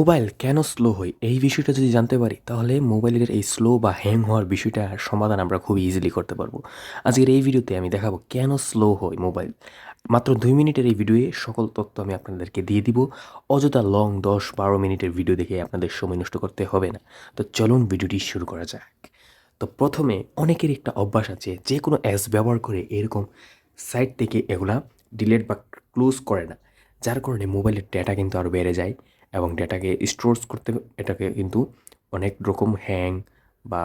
Mobile কেন slow হয়? এই বিষয়টা যদি জানতে পারি, তাহলে মোবাইলের এই স্লো বা হ্যাং হওয়ার বিষয়টার সমাধান আমরা খুব ইজিলি করতে পারব। আজকের এই ভিডিওতে আমি দেখাবো কেন স্লো হয় মোবাইল। মাত্র দুই মিনিটের এই ভিডিওয়ে সকল তথ্য আমি আপনাদেরকে দিয়ে দিব। অযথা লং দশ বারো মিনিটের ভিডিও দেখে আপনাদের সময় নষ্ট করতে হবে না। তো চলুন ভিডিওটি শুরু করা যাক। তো প্রথমে অনেকের একটা অভ্যাস আছে, যে কোনো অ্যাপস ব্যবহার করে এরকম সাইট থেকে এগুলা ডিলেট বা ক্লোজ করে না। যার কারণে মোবাইলের ডেটা কিন্তু আরও বেড়ে যায়। এবং ডেটাকে স্টোরস করতে এটাকে কিন্তু অনেক রকম হ্যাং বা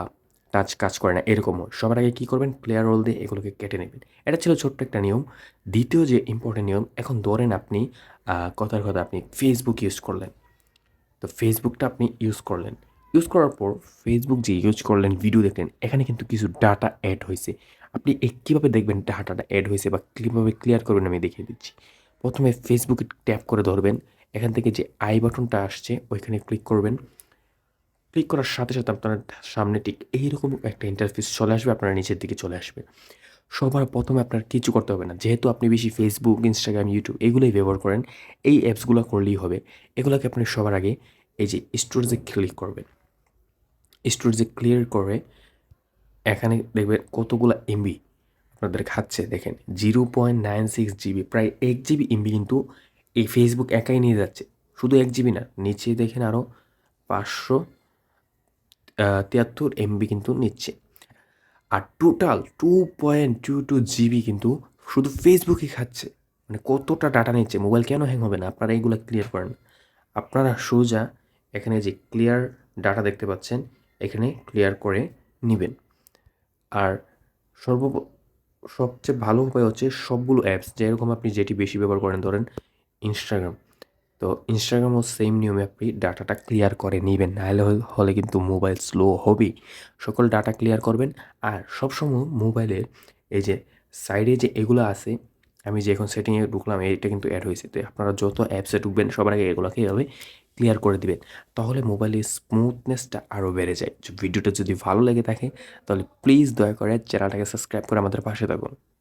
টাচ কাজ করে না এরকম হয় সবার আগে কী করবেন? প্লেয়ার রোল দিয়ে এগুলোকে কেটে নেবেন। এটা ছিল ছোট্ট একটা নিয়ম। দ্বিতীয় যে ইম্পর্টেন্ট নিয়ম, এখন ধরেন আপনি কথার কথা আপনি ফেসবুক ইউজ করলেন। তো ফেসবুকটা আপনি ইউজ করলেন। ইউজ করার পর ফেসবুক যে ইউজ করলেন ভিডিও দেখলেন, এখানে কিন্তু কিছু ডাটা অ্যাড হয়েছে। আপনি কীভাবে দেখবেন ডাটাটা অ্যাড হয়েছে বা কীভাবে ক্লিয়ার করবেন আমি দেখিয়ে দিচ্ছি। প্রথমে ফেসবুকে ট্যাপ করে ধরবেন। এখান থেকে যে আই বাটনটা আসছে, ওইখানে ক্লিক করবেন। ক্লিক করার সাথে সাথে আপনার সামনে ঠিক এইরকম একটা ইন্টারফেস চলে আসবে, আপনার নিচের দিকে চলে আসবে। সবার প্রথমে আপনার কিছু করতে হবে না। যেহেতু আপনি বেশি ফেসবুক ইনস্টাগ্রাম ইউটিউব এগুলোই ব্যবহার করেন, এই অ্যাপসগুলো করলেই হবে। এগুলোকে আপনি সবার আগে এই যে স্টোরেজে ক্লিক করবেন। স্টোরেজে ক্লিয়ার করে এখানে দেখবেন কতগুলো এমবি আপনাদের খাচ্ছে। দেখেন zero point nine six GB প্রায় এক জিবি এমবি কিন্তু এই ফেসবুক একাই নিয়ে যাচ্ছে। শুধু এক জিবি না, নিচে দেখেন আরও পাঁচশো তিয়াত্তর এমবি কিন্তু নিচ্ছে। আর total two point two two GB কিন্তু শুধু ফেসবুকই খাচ্ছে। মানে কতটা ডাটা নিচ্ছে মোবাইল কেন হ্যাং হবে না? আপনারা এইগুলো ক্লিয়ার করেন। আপনারা সোজা এখানে যে ক্লিয়ার ডাটা দেখতে পাচ্ছেন, এখানে ক্লিয়ার করে নেবেন। আর সর্ব, সবচেয়ে ভালো উপায় হচ্ছে সবগুলো অ্যাপস যেরকম আপনি যেটি বেশি ব্যবহার করেন, ধরেন ইনস্টাগ্রাম তো ইনস্টাগ্রামও সেম নিয়মে আপনি ডাটাটা ক্লিয়ার করে নেবেন, নাহলে হল- কিন্তু মোবাইল স্লো হবেই। সকল ডাটা ক্লিয়ার করবেন, আর সবসময় মোবাইলের এই যে সাইডে যে এগুলো আছে, আমি যে এখন সেটিংয়ে ঢুকলাম এটা কিন্তু অ্যাড হয়েছে। তো আপনারা যত অ্যাপসে ঢুকবেন, সবার আগে এগুলোকে এভাবে ক্লিয়ার করে দিবেন। তাহলে মোবাইলের স্মুথনেসটা আরও বেড়ে যায়। ভিডিওটা যদি ভালো লেগে থাকে, তাহলে প্লিজ দয়া করে চ্যানেলটাকে সাবস্ক্রাইব করে আমাদের পাশে থাকুন।